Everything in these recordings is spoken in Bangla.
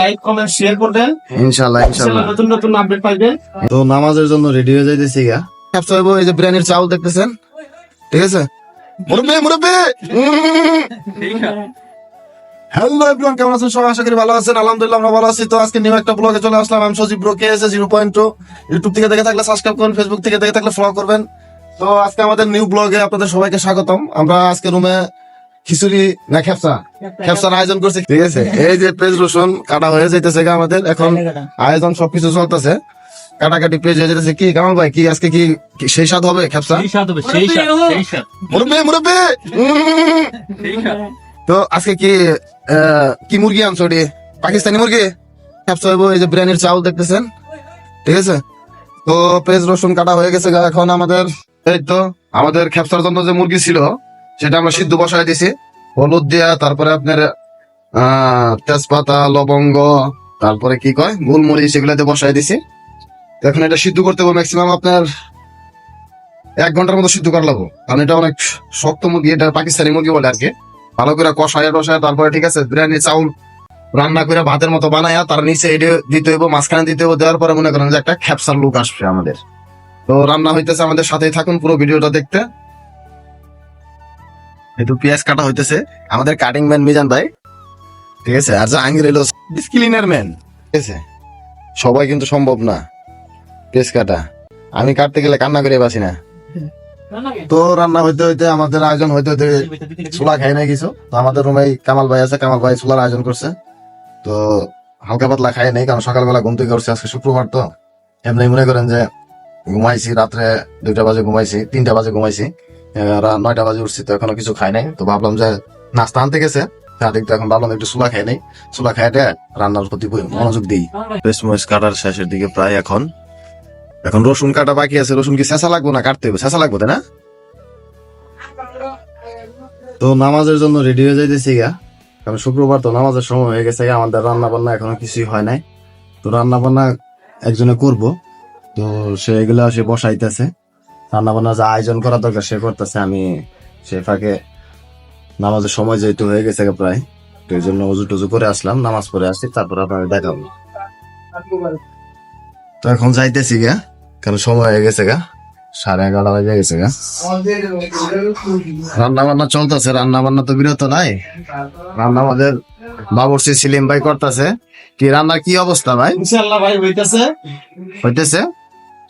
লাইক কমেন্ট শেয়ার করবেন। ইনশাল্লাহ ইনশাআল্লাহ। নতুন নতুন আপডেট তো নামাজের জন্য রেডি হয়ে যাইতেছি গা। হইবো এই যে বিরিয়ানির চাউল দেখতেছেন? ঠিক আছে? মুরব্বি মুরব্বি! হ্যালো এভরিওয়ান কেমন আছেন সবাই? আশা করি ভালো আছেন। আলহামদুলিল্লাহ আমরা ভালো আছি। তো আজকে নিউ একটা ব্লগে চলে আসলাম। আমি সজীব ব্রো কে এসে জিরো পয়েন্ট টু ইউটিউব থেকে দেখে থাকলে সাবস্ক্রাইব করুন ফেসবুক থেকে দেখে থাকলে ফলো করবেন। তো আজকে আমাদের নিউ ব্লগে আপনাদের সবাইকে স্বাগতম। আমরা আজকে রুমে খিচুড়ি না খেপসা? খেপসার আয়োজন করছে ঠিক আছে? এই যে পেঁয়াজ রসুন কাটা হয়ে যাইতেছে গা আমাদের। এখন আয়োজন সবকিছু চলতেছে। কাটাকাটি পেঁয়াজ হয়ে যেতেছে কি কামাল ভাই কি আজকে কি সেই স্বাদ হবে খেপসা? সেই স্বাদ হবে সেই স্বাদ সেই স্বাদ। মুরব্বি মুরব্বি! তো আজকে কি আহ, কি মুরগি আনছো ওটি? পাকিস্তানি মুরগি? খেপসা হইবো এই যে বিরিয়ানির চাউল দেখতেছেন। ঠিক আছে? তো পেঁয়াজ রসুন কাটা হয়ে গেছে গা, এখন আমাদের। এই তো আমাদের খেপসার জন্য যে মুরগি ছিল সেটা আমরা সিদ্ধ বসায় দিছি। হলুদ দিয়া, তারপরে আপনার তেজপাতা, লবঙ্গ, তারপরে কি কয়? গোলমরিচ সেগুলাতে বসায় দিছি। এখন এটা সিদ্ধ করতে হবে ম্যাক্সিমাম আপনার এক ঘণ্টার মতো সিদ্ধ করা লাগবো। কারণ এটা অনেক শক্ত মুরগি, এটা পাকিস্তানি মুরগি বলে আর কি। ভালো করে কষায় টসায় তারপরে ঠিক আছে, বিরিয়ানি, চাউল রান্না করে ভাতের মতো বানায়া তার নিচে এটা দিতে হইব, মাঝখানে দিতে হইব, দেওয়ার পরে মনে করেন যে একটা খ্যাপসার লুক আসবে আমাদের। তো রান্না হইতেছে আমাদের সাথেই থাকুন পুরো ভিডিওটা দেখতে। একটু পেঁয়াজ কাটা হইতেছে। আমাদের কাটিং ম্যান মিজান ভাই। ঠিক আছে? আর জাহাঙ্গীর এলো ক্লিনার ম্যান ঠিক আছে? সবাই কিন্তু সম্ভব না পেঁয়াজ কাটা। আমি কাটতে গেলে কান্না করে বাসি না। তো রান্না হইতে হইতে আমাদের আয়োজন হইতে হইতে ছোলা খাই নাই কিছু। তো আমাদের রুমে কামাল ভাই আছে কামাল ভাই ছোলার আয়োজন করছে। তো হালকা পাতলা খাই নাই কারণ সকালবেলা ঘুম থেকে উঠছে আজকে শুক্রবার তো। এমনি মনে করেন যে ঘুমাইছি রাত্রে দুইটা বাজে ঘুমাইছি তিনটা বাজে ঘুমাইছি। নয়টা বাজে উঠছি তো এখনও কিছু খাই নাই। তো ভাবলাম যে নাস্তা আনতে গেছে। এখন ভাবলাম একটু ছোলা খাই নাই। খাইতে রান্নার প্রতি মনোযোগ দিই। পেসমস কাটার শেষের দিকে প্রায় এখন। এখন রসুন কাটা বাকি আছে। রসুন কি চেঁচা লাগবে না কাটতে হবে? চেঁচা লাগবে তাই না? তো নামাজের জন্য রেডি হয়ে যাইতেছি গা। কারণ শুক্রবার তো নামাজের সময় হয়ে গেছে আমাদের রান্না বান্না এখনও কিছুই হয় নাই। তো রান্না বান্না একজনে করব। তো সে এগুলা সে বসাইতেছে। রান্না বান্না যা আয়োজন করা দরকার সে করতেছে আমি সে ফাঁকে নামাজের সময় যেহেতু হয়ে গেছে প্রায় তো এই জন্য উজু টুজু করে আসলাম নামাজ পড়ে আসছি তারপর আপনাকে দেখাবো। তো এখন যাইতেছি গা কারণ সময় হয়ে গেছে গা সাড়ে এগারোটা বাজে গেছে গা। রান্না বান্না চলতেছে রান্না বান্না তো বিরত নাই। রান্না আমাদের বাবরসি সিলিম ভাই করতেছে। কি রান্নার কি অবস্থা ভাই? ইনশাআল্লাহ ভাই হইতাছে। হইতেছে?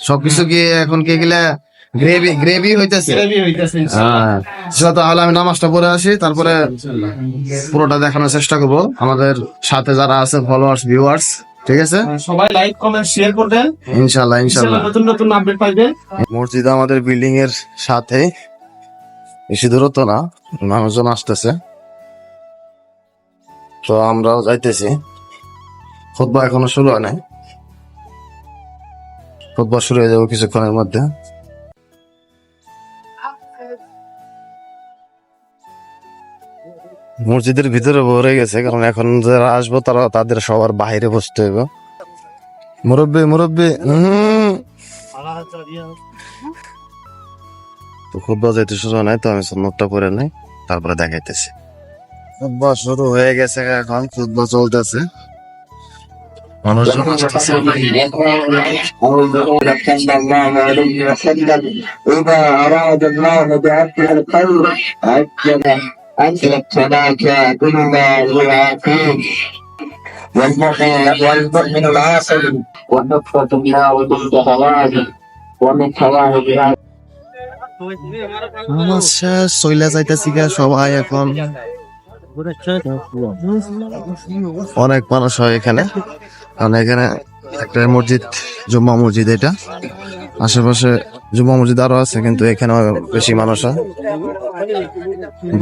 সবকিছু কি এখন কি গেলে গ্রেভি গ্রেভি হইতেছে। হ্যাঁ সেটা তাহলে আমি নামাজটা পড়ে আসি তারপরে পুরোটা দেখানোর চেষ্টা করব। আমাদের সাথে যারা আছে ফলোয়ার্স ভিউয়ার্স ঠিক আছে? সবাই লাইক কমেন্ট শেয়ার করবেন। ইনশাল্লাহ ইনশাআল্লাহ নতুন নতুন আপডেট পাইবেন মসজিদ আমাদের বিল্ডিং এর সাথে বেশি দূরত্ব না মানুষজন আসতেছে। তো আমরাও যাইতেছি। খুতবা এখনও শুরু হয় নাই। খুতবা শুরু হয়ে যাব কিছুক্ষণের মধ্যে। মসজিদের ভিতরে ভরে গেছে, কারণ এখন যারা আসব তারা তাদের সবার বাইরে বসতে হবে মুরব্বী মুরব্বী তো খুদ্া যেতে শুরু নাই, তো আমি সন্ন্যতটা করে নাই, তারপরে দেখাইতেছি। খুদ্া শুরু হয়ে গেছে এখন খুদ্া চলতেছে। كلما يعافيه والمؤمن والمؤمن العاقل ونطفة الله ضد هواه ومن هواه بها আমার শেষ চইলা যাইতেছি গা সবাই এখন অনেক মানুষ হয় এখানে কারণ এখানে একটা মসজিদ জুম্মা মসজিদ এটা। আশেপাশে জুম্মা মসজিদ আরও আছে কিন্তু এখানে বেশি মানুষ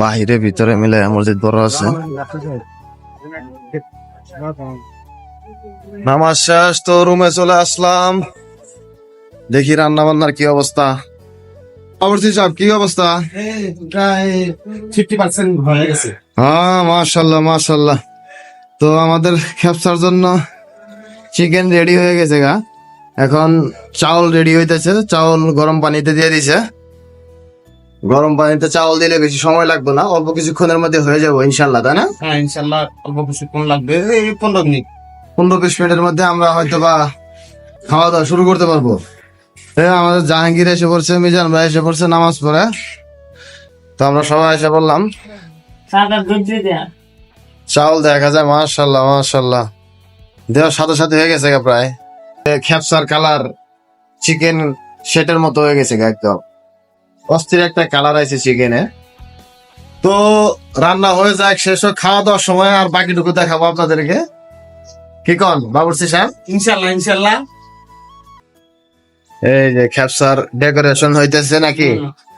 বাহিরে ভিতরে মিলে মসজিদ বড় আছে। নামাজ শেষ তো রুমে চলে আসলাম। দেখি রান্না বান্নার কি অবস্থা। অবশ্যই সাহেব কি অবস্থা? হ্যাঁ মাশাল্লাহ মাশাল্লাহ। তো আমাদের খেপসার জন্য চিকেন রেডি হয়ে গেছে গা। এখন চাউল রেডি হইতেছে। চাউল গরম পানিতে দিয়ে দিছে। গরম পানিতে চাউল দিলে বেশি সময় লাগবে না। অল্প কিছুক্ষণের মধ্যে হয়ে যাব ইনশাল্লাহ তাই না? হ্যাঁ ইনশাআল্লাহ অল্প কিছুক্ষণ লাগবে। এই পনেরো মিনিট। পনেরো বিশ মিনিটের মধ্যে আমরা হয়তো বা খাওয়া দাওয়া শুরু করতে পারব। আমাদের জাহাঙ্গীর এসে পড়ছে মিজান ভাই এসে পড়ছে নামাজ পড়ে। তো আমরা সবাই এসে বললাম সাদা দুধ দিয়ে দেয়া। চাউল দেখা যায় মাশাল্লাহ মাশাল্লাহ দেওয়ার সাথে সাথে হয়ে গেছে গা প্রায়। খেপসার কালার চিকেন সেটের মতো হয়ে গেছে গা একদম। অস্থির একটা কালার আছে চিকেনে তো রান্না হয়ে যাক শেষ হোক, খাওয়া দাওয়ার সময় আর বাকিটুকু দেখাবো আপনাদেরকে। কি কন বাবুর্চি সাহেব ইনশাল্লাহ ইনশাল্লাহ। এই যে খেপসার ডেকোরেশন হইতেছে নাকি?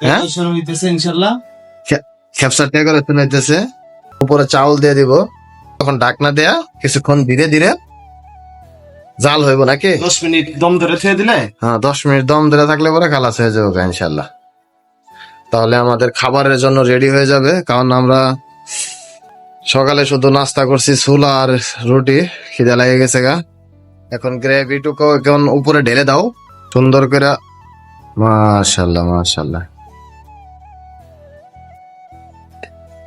হ্যাঁ? শুরু হইতেছে ইনশাল্লাহ। খেপসার ডেকোরেশন হইতেছে। উপরে চাউল দিয়ে দিব। তখন ডাকনা দেয়া কিছুক্ষণ ধীরে ধীরে জাল হইব নাকি? দশ মিনিট দম ধরে থুয়ে দিলে? হ্যাঁ দশ মিনিট দম ধরে থাকলে পরে খালাস হয়ে যাবে ইনশাল্লাহ তাহলে আমাদের খাবারের জন্য রেডি হয়ে যাবে কারণ আমরা সকালে শুধু নাস্তা করছি ছোলা আর রুটি খিদে লেগে গেছে গা। এখন গ্রেভিটুকু এখন উপরে ঢেলে দাও সুন্দর করে। মাশাল্লাহ মাশাল্লাহ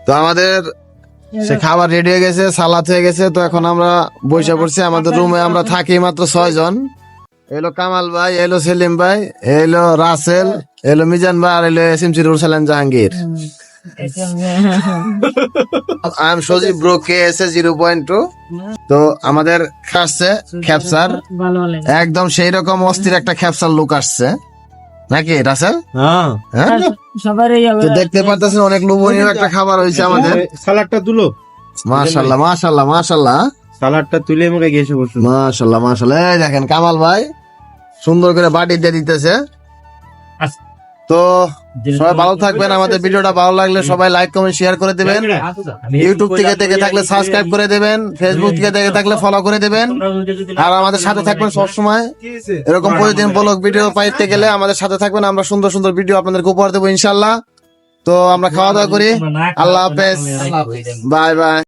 তো আমাদের সে খাবার রেডি হয়ে গেছে সালাদ হয়ে গেছে তো এখন আমরা বসে পড়ছি আমাদের রুমে আমরা থাকি মাত্র ছয় জন। এলো কামাল ভাই এলো সেলিম ভাই এলো রাসেল এলো মিজান ভাই আর এলো এসিম সিরুল Salam Jahangir. I am Sajib bro K S A zero point two তো আমাদের খাচ্ছে খ্যাপসার একদম সেই রকম অস্থির একটা খ্যাপসার লুক আসছে। নাকি রাসেল? হ্যাঁ। হ্যাঁ? সবারই তো দেখতে পারতেছেন অনেক লোভনীয় একটা খাবার হয়েছে আমাদের। সালাডটা তুলো। মাশাল্লাহ মাশাল্লাহ মাশাল্লাহ। সালাডটা তুলে মুখে গেছে বসুন। মাশাল্লাহ মাশাল্লাহ। এই দেখেন কামাল ভাই সুন্দর করে বাটি দিয়ে দিতেছে। তো সবাই ভালো থাকবেন। আমাদের ভিডিওটা ভালো লাগলে সবাই লাইক কমেন্ট শেয়ার করে দেবেন। ইউটিউব থেকে দেখে থাকলে সাবস্ক্রাইব করে দেবেন। ফেসবুক থেকে দেখে থাকলে ফলো করে দেবেন। আর আমাদের সাথে থাকবেন সবসময়। এরকম প্রতিদিন ব্লগ ভিডিও পাইতে গেলে আমাদের সাথে থাকবেন। আমরা সুন্দর সুন্দর ভিডিও আপনাদেরকে উপহার দেবো ইনশাল্লাহ তো আমরা খাওয়া দাওয়া করি। আল্লাহ হাফেজ। Bye bye